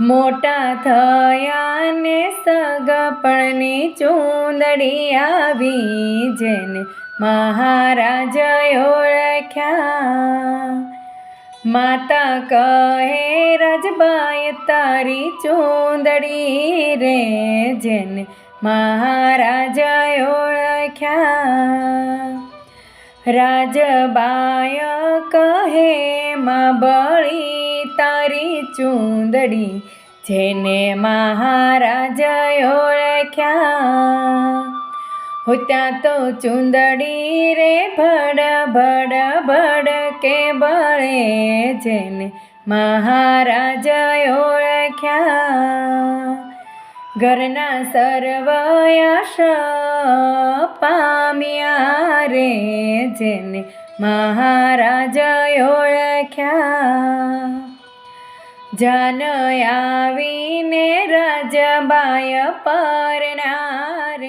મોટા થયા ને સગપણની ચૂંદડી આવી, જેને મહારાજ ઓળખ્યા. માતા કહે રાજબાઈ તારી ચૂંદડી રે જેને મહારાજ ઓળખ્યા. રાજબાય કહે, માં બળીતા ચૂંદડી, જેને મહારાજ ઓળખ્યા. હો ત્યાં તો ચૂંદડી રે ભડ ભડ ભડ કે બળે, જેને મહારાજ ઓળખ્યા. ઘરના સર્વયાશ પામ્યા રે, જેને મહારાજ ઓળખ્યા. જાન આવીને રજબાય પરણારે